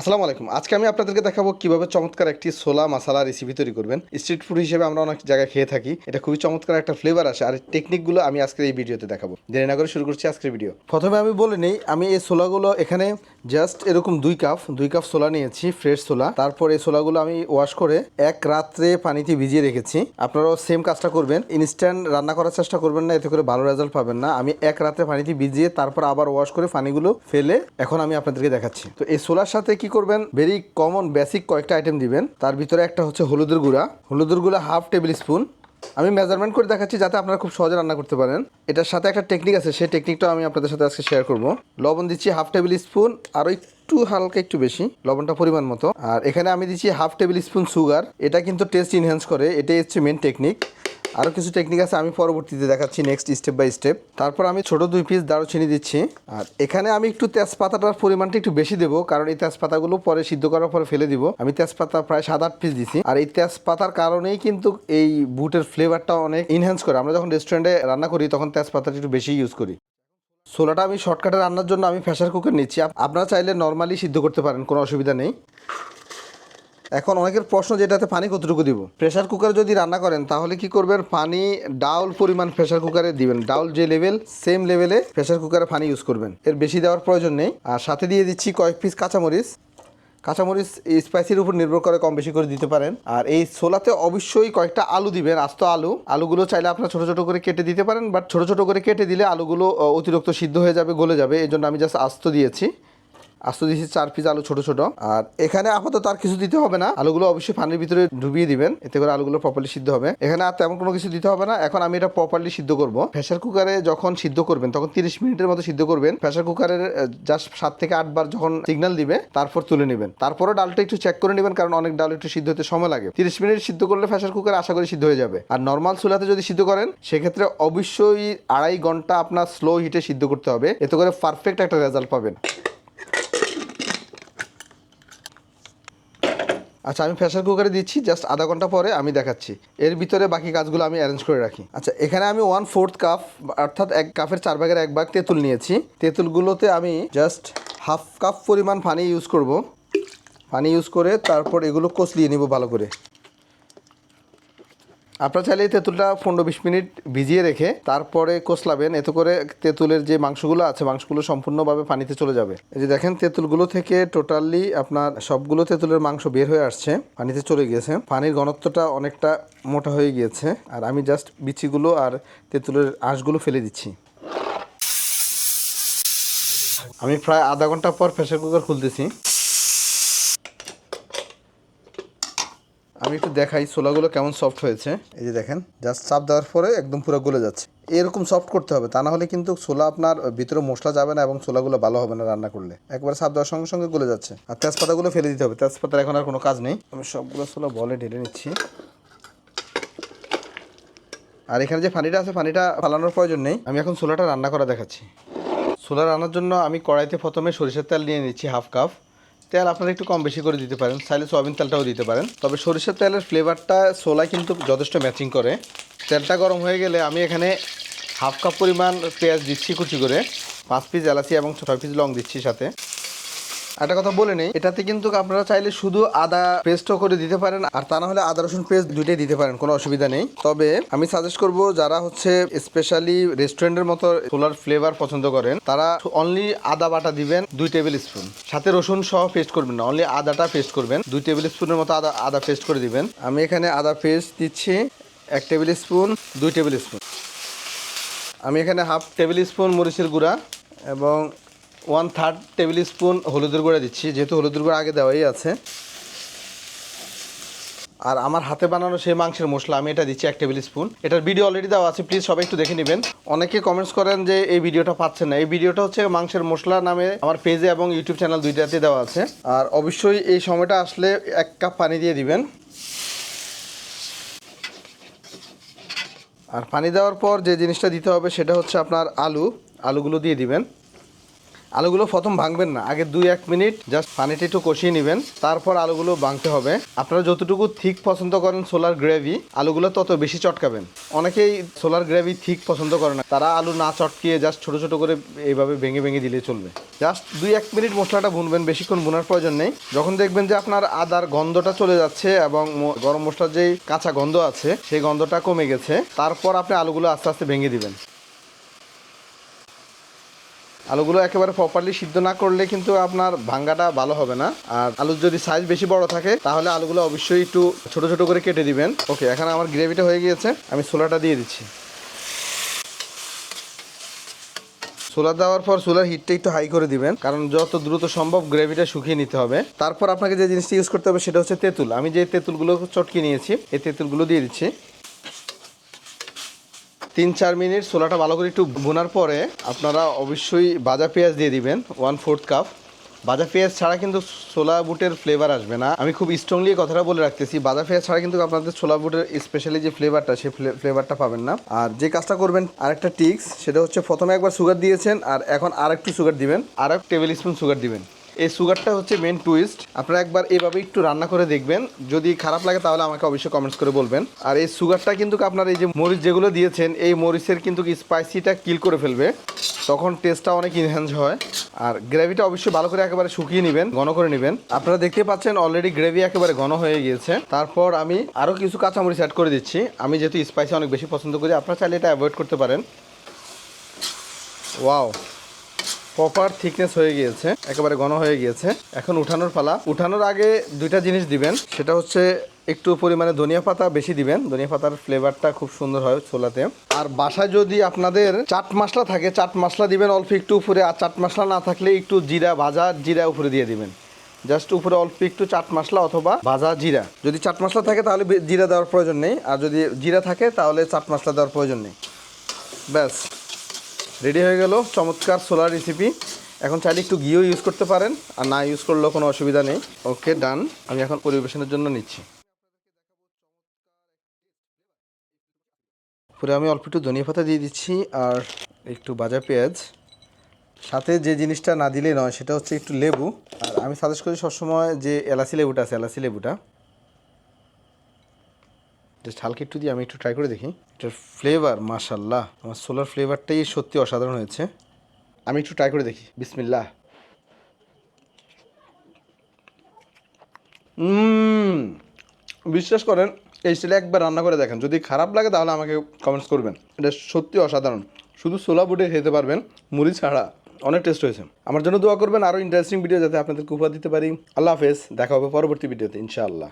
আসসালামু আলাইকুম। আজকে আমি আপনাদেরকে দেখাবো কীভাবে চমৎকার একটি সোলা মশালা রেসিপি তৈরি করবেন। স্ট্রিট ফুড হিসেবে আমরা অনেক জায়গায় খেয়ে থাকি। এটা খুবই চমৎকার একটা ফ্লেভার আসে। আর টেকনিকগুলো আমি আজকের এই ভিডিওতে দেখাবো। দেরি না করে শুরু করছি আজকের ভিডিও প্রথমে আমি বলে নেই, আমি এই সোলাগুলো এখানে জাস্ট এরকম দুই কাপ দুই কাপ সোলা নিয়েছি ফ্রেশ সোলা তারপর এই সোলাগুলো আমি ওয়াশ করে এক রাত্রে পানিতে ভিজিয়ে রেখেছি। আপনারাও সেম কাজটা করবেন। ইনস্ট্যান্ট রান্না করার চেষ্টা করবেন না, এতে করে ভালো রেজাল্ট পাবেন না। আমি এক রাত্রে পানিতে ভিজিয়ে তারপর আবার ওয়াশ করে পানিগুলো ফেলে এখন আমি আপনাদেরকে দেখাচ্ছি। তো এই সোলার সাথে কি করবেন? ভেরি কমন বেসিক কয়েকটা আইটেম দিবেন। তার ভিতরে একটা হচ্ছে হলুদের গুঁড়া। হলুদের গুঁড়া হাফ টেবিল স্পুন আমি মেজারমেন্ট করে দেখাচ্ছি যাতে আপনারা খুব সহজে রান্না করতে পারেন। এটার সাথে একটা টেকনিক আছে, সেই টেকনিকটাও আমি আপনাদের সাথে আজকে শেয়ার করব। লবণ দিচ্ছি হাফ টেবিল স্পুন আরও একটু হালকা একটু বেশি, লবণটা পরিমাণ মতো। আর এখানে আমি দিচ্ছি হাফ টেবিল স্পুন সুগার এটা কিন্তু টেস্ট ইনহ্যান্স করে, এটাই হচ্ছে মেন টেকনিক আরও কিছু টেকনিক আছে, আমি পরবর্তীতে দেখাচ্ছি নেক্সট স্টেপ বাই স্টেপ তারপর আমি ছোট দুই পিস দারুচিনি দিচ্ছি। আর এখানে আমি একটু তেজপাতাটার পরিমাণটা একটু বেশি দেবো, কারণ এই তেজপাতাগুলো পরে সিদ্ধ করার পরে ফেলে দিব। আমি তেজপাতা প্রায় সাত আট পিস দিছি। আর এই তেজপাতার কারণেই কিন্তু এই বুটের ফ্লেভারটা অনেক ইনহ্যান্স করে। আমরা যখন রেস্টুরেন্টে রান্না করি, তখন তেজপাতাটা একটু বেশি ইউজ করি। ছোলাটা আমি শর্টকাটে রান্নার জন্য আমি প্রেশার কুকার নিচ্ছি। আপনারা চাইলে নর্মালি সিদ্ধ করতে পারেন, কোনো অসুবিধা নেই। এখন অনেকের প্রশ্ন যেটাতে পানি কতটুকু দিব? প্রেশার কুকারে যদি রান্না করেন, তাহলে কি করবেন? পানি, ডাউল পরিমাণ প্রেশার কুকারে দিবেন। ডাউল যে লেভেল সেম লেভেলে প্রেশার কুকারে পানি ইউজ করবেন। এর বেশি দেওয়ার প্রয়োজন নেই। আর সাথে দিয়ে দিচ্ছি কয়েক পিস কাঁচামরিচ। কাঁচামরিচ স্পাইসির উপর নির্ভর করে কম বেশি করে দিতে পারেন। আর এই ছোলাতে অবশ্যই কয়েকটা আলু দিবেন, আস্ত আলু। আলুগুলো চাইলে আপনারা ছোটো ছোটো করে কেটে দিতে পারেন বাট ছোটো ছোটো করে কেটে দিলে আলুগুলো অতিরিক্ত সিদ্ধ হয়ে যাবে, গলে যাবে। এই জন্য আমি জাস্ট আস্ত দিয়েছি। আস্ত দিয়েছি চার পিস আলু ছোট ছোট। আর এখানে আপাতত আর কিছু দিতে হবে না। আলুগুলো অবশ্যই পানির ভিতরে ডুবিয়ে দিবেন। এতে করে আলুগুলো প্রপারলি সিদ্ধ হবে। এখানে আর তেমন কোনো কিছু দিতে হবে না। এখন আমি এটা প্রপারলি সিদ্ধ করব। প্রেশার কুকারে যখন সিদ্ধ করবেন, তখন তিরিশ মিনিটের মতো সিদ্ধ করবেন। প্রেশার কুকারের জাস্ট সাত থেকে আটবার যখন সিগন্যাল দিবে, তারপর তুলে নেবেন। তারপরে ডালটা একটু চেক করে নেবেন, কারণ অনেক ডাল একটু সিদ্ধ হতে সময় লাগে। তিরিশ মিনিট সিদ্ধ করলে প্রেশার কুকার আশা করি সিদ্ধ হয়ে যাবে। আর নর্মাল চুলাতে যদি সিদ্ধ করেন, সেক্ষেত্রে অবশ্যই আড়াই ঘণ্টা আপনার স্লো হিটে সিদ্ধ করতে হবে। এতে করে পারফেক্ট একটা রেজাল্ট পাবেন। আচ্ছা আমি প্রেশার কুকারে দিচ্ছি জাস্ট আধা ঘণ্টা পরে আমি দেখাচ্ছি। এর ভিতরে বাকি কাজগুলো আমি অ্যারেঞ্জ করে রাখি। আচ্ছা এখানে আমি ওয়ান ফোর্থ কাপ অর্থাৎ এক কাপের চার ভাগের এক ভাগ তেঁতুল নিয়েছি। তেঁতুলগুলোতে আমি জাস্ট হাফ কাপ পরিমাণ পানি ইউজ করব। পানি ইউজ করে তারপর এগুলো কষলিয়ে নিব ভালো করে। আপনারা চাইলে তেঁতুলটা পনেরো বিশ মিনিট ভিজিয়ে রেখে তারপরে কষলাবেন এতে করে তেঁতুলের যে মাংসগুলো আছে, মাংসগুলো সম্পূর্ণভাবে পানিতে চলে যাবে। এই যে দেখেন, তেঁতুলগুলো থেকে টোটালি আপনার সবগুলো তেঁতুলের মাংস বের হয়ে আসছে, পানিতে চলে গিয়েছে। পানির ঘনত্বটা অনেকটা মোটা হয়ে গিয়েছে। আর আমি জাস্ট বিচিগুলো আর তেঁতুলের আঁশগুলো ফেলে দিচ্ছি। আমি প্রায় আধা ঘণ্টা পর প্রেশার কুকার খুলতেছি। আমি একটু দেখাই ছোলাগুলো কেমন সফট হয়েছে। এই যে দেখেন জাস্ট চাপ দেওয়ার পরে একদম পুরো গলে যাচ্ছে। এরকম সফট করতে হবে, তা না হলে কিন্তু ছোলা আপনার ভিতরে মশলা যাবে না এবং ছোলাগুলো ভালো হবে না রান্না করলে। একবার চাপ দেওয়ার সঙ্গে সঙ্গে গলে যাচ্ছে। আর তেজপাতাগুলো ফেলে দিতে হবে, তেজপাতার এখন আর কোনো কাজ নেই। আমি সবগুলো ছোলা বলে ঢেলে নিচ্ছি। আর এখানে যে পানিটা আছে পানিটা ফালানোর প্রয়োজন নেই। আমি এখন ছোলাটা রান্না করা দেখাচ্ছি। ছোলা রান্নার জন্য আমি কড়াইতে প্রথমে সরিষার তেল নিয়ে নিচ্ছি হাফ কাপ। তেল আপনারা একটু কম বেশি করে দিতে পারেন, চাইলে সয়াবিন তেলটাও দিতে পারেন। তবে সরিষার তেলের ফ্লেভারটা সোলা কিন্তু যথেষ্ট ম্যাচিং করে। তেলটা গরম হয়ে গেলে আমি এখানে হাফ কাপ পরিমাণ পেঁয়াজ দিচ্ছি কুচি করে, পাঁচ পিস এলাচি এবং ছয় পিস লং দিচ্ছি সাথে। একটা কথা বলে নেই, এটাতে কিন্তু আপনারা চাইলে শুধু আদা পেস্টও করে দিতে পারেন, আর তা না হলে আদা, রসুন পেস্ট দুইটাই দিতে পারেন, কোনো অসুবিধা নেই। তবে আমি সাজেস্ট করব যারা হচ্ছে স্পেশালি রেস্টুরেন্টের মতো সোলার ফ্লেভার পছন্দ করেন, তারা অনলি আদা বাটা দিবেন দুই টেবিল স্পুন সাথে রসুন সহ পেস্ট করবেন না অনলি আদাটা পেস্ট করবেন, দুই টেবিল স্পুনের মতো আদা আদা পেস্ট করে দিবেন। আমি এখানে আদা পেস্ট দিচ্ছি, এক টেবিল স্পুন দুই টেবিল স্পুন আমি এখানে হাফ টেবিল স্পুন মরিচের গুঁড়া এবং ওয়ান থার্ড টেবিল স্পুন হলুদের গুঁড়া দিচ্ছি, যেহেতু হলুদের গুঁড়া আগে দেওয়াই আছে। আর আমার হাতে বানানো সেই মাংসের মশলা, আমি এটা দিচ্ছি এক টেবিল স্পুন এটার ভিডিও অলরেডি দেওয়া আছে প্লিজ সবাই একটু দেখে নেবেন। অনেকে কমেন্টস করেন যে এই ভিডিওটা পাচ্ছেন না। এই ভিডিওটা হচ্ছে মাংসের মশলা নামে আমার পেজে এবং ইউটিউব চ্যানেল দুইটাতে দেওয়া আছে। আর অবশ্যই এই সময়টা আসলে এক কাপ পানি দিয়ে দিবেন। আর পানি দেওয়ার পর যে জিনিসটা দিতে হবে সেটা হচ্ছে আপনার আলু। আলুগুলো দিয়ে দিবেন। আলুগুলো প্রথম ভাঙবেন না, আগে দুই এক মিনিট জাস্ট পানিটা একটু কষিয়ে নেবেন, তারপর আলুগুলো ভাঙতে হবে। আপনারা যতটুকু থিক পছন্দ করেন সোলার গ্রেভি, আলুগুলো তত বেশি চটকাবেন। অনেকেই সোলার গ্রেভি থিক পছন্দ করে না, তারা আলু না চটকিয়ে জাস্ট ছোট ছোট করে এইভাবে ভেঙে ভেঙে দিলে চলবে। জাস্ট দুই এক মিনিট মশলাটা ভুনবেন, বেশিক্ষণ ভুনার প্রয়োজন নেই। যখন দেখবেন যে আপনার আদার গন্ধটা চলে যাচ্ছে এবং গরম মশলার যেই কাঁচা গন্ধ আছে, সেই গন্ধটা কমে গেছে, তারপর আপনি আলুগুলো আস্তে আস্তে ভেঙে দিবেন। আলুগুলো একেবারে প্রপারলি সিদ্ধ না করলে কিন্তু আপনার ভাঙ্গাটা ভালো হবে না। আর আলুর যদি সাইজ বেশি বড় থাকে, তাহলে আলুগুলো অবশ্যই একটু ছোট ছোট করে কেটে দিবেন। ওকে এখানে আমার গ্রেভিটা হয়ে গিয়েছে, আমি সোলাটা দিয়ে দিচ্ছি। সোলার দেওয়ার পর সোলার হিটটা একটু হাই করে দিবেন, কারণ যত দ্রুত সম্ভব গ্রেভিটা শুকিয়ে নিতে হবে। তারপর আপনাকে যে জিনিসটা ইউজ করতে হবে, সেটা হচ্ছে তেঁতুল। আমি যে তেঁতুলগুলো চটকে নিয়েছি, এই তেঁতুলগুলো দিয়ে দিচ্ছি। তিন চার মিনিট ছোলাটা ভালো করে একটু বোনার পরে আপনারা অবশ্যই ভাজা পেঁয়াজ দিয়ে দিবেন ওয়ান ফোর্থ কাপ বাজা পেঁয়াজ ছাড়া কিন্তু ছোলা বুটের ফ্লেভার আসবে না। আমি খুব স্ট্রংলি কথাটা বলে রাখতেছি, বাজা পেঁয়াজ ছাড়া কিন্তু আপনাদের ছোলা বুটের স্পেশালি যে ফ্লেভারটা সেই ফ্লেভারটা পাবেন না। আর যে কাজটা করবেন, আরেকটা টিক্স সেটা হচ্ছে প্রথমে একবার সুগার দিয়েছেন, আর এখন আরেকটু সুগার দিবেন আর এক টেবিল স্পুন সুগার দিবেন। এই সুগারটা হচ্ছে মেন টুইস্ট আপনারা একবার এইভাবে একটু রান্না করে দেখবেন। যদি খারাপ লাগে তাহলে আমাকে অবশ্যই কমেন্টস করে বলবেন। আর এই সুগারটা কিন্তু আপনার এই যে মরিচ যেগুলো দিয়েছেন, এই মরিচের কিন্তু স্পাইসিটা কিল করে ফেলবে। তখন টেস্টটা অনেক ইনহ্যান্স হয়। আর গ্রেভিটা অবশ্যই ভালো করে একেবারে শুকিয়ে নেবেন, ঘন করে নেবেন। আপনারা দেখতে পাচ্ছেন অলরেডি গ্রেভি একেবারে ঘন হয়ে গিয়েছে। তারপর আমি আরও কিছু কাঁচামরিচ অ্যাড করে দিচ্ছি। আমি যেহেতু স্পাইসি অনেক বেশি পছন্দ করি, আপনারা চাইলে এটা অ্যাভয়েড করতে পারেন। ওয়াও প্রপার থিকনেস হয়ে গিয়েছে, একেবারে ঘন হয়ে গিয়েছে। এখন উঠানোর পালা। উঠানোর আগে দুইটা জিনিস দিবেন। সেটা হচ্ছে একটু পরিমাণে ধনিয়া পাতা বেশি দিবেন। ধনিয়া পাতার ফ্লেভারটা খুব সুন্দর হয় ছোলাতে। আর বাসায় যদি আপনাদের চাট মশলা থাকে, চাট মশলা দিবেন অল্প একটু উপরে, আর চাট মশলা না থাকলে একটু জিরা, ভাজা জিরা উপরে দিয়ে দিবেন। জাস্ট উপরে অল্প একটু চাট মশলা অথবা ভাজা জিরা। যদি চাট মশলা থাকে তাহলে জিরা দেওয়ার প্রয়োজন নেই। আর যদি জিরা থাকে তাহলে চাট মশলা দেওয়ার প্রয়োজন নেই। ব্যাস। রেডি হয়ে গেল, চমৎকার সোলার রেসিপি এখন চাইলে একটু ঘিও ইউজ করতে পারেন, আর না ইউজ করলেও কোনো অসুবিধা নেই। ওকে ডান আমি এখন পরিবেশনের জন্য নিচ্ছি। পুরো আমি অল্প একটু ধনিয়া পাতা দিয়ে দিচ্ছি, আর একটু ভাজা পেঁয়াজ। সাথে যে জিনিসটা না দিলেই নয়, সেটা হচ্ছে একটু লেবু। আর আমি সাজেস্ট করি সবসময় যে এলাচি লেবুটা আছে, এলাচি লেবুটা। জাস্ট হালকা একটু দিয়ে আমি একটু ট্রাই করে দেখি। এটার ফ্লেভার মাশাল্লাহ আমার সোলার ফ্লেভারটাই সত্যি অসাধারণ হয়েছে। আমি একটু ট্রাই করে দেখি। বিসমিল্লাহ। বিশ্বাস করেন, এই স্টাইলে একবার রান্না করে দেখেন। যদি খারাপ লাগে তাহলে আমাকে কমেন্টস করবেন। এটা সত্যি অসাধারণ। শুধু সোলা বুটে খেতে পারবেন, মুড়ি ছাড়া। অনেক টেস্ট হয়েছে। আমার জন্য দোয়া করবেন আরও ইন্টারেস্টিং ভিডিও যাতে আপনাদেরকে উপহার দিতে পারি। আল্লাহ হাফেজ। দেখা হবে পরবর্তী ভিডিওতে ইনশাআল্লাহ।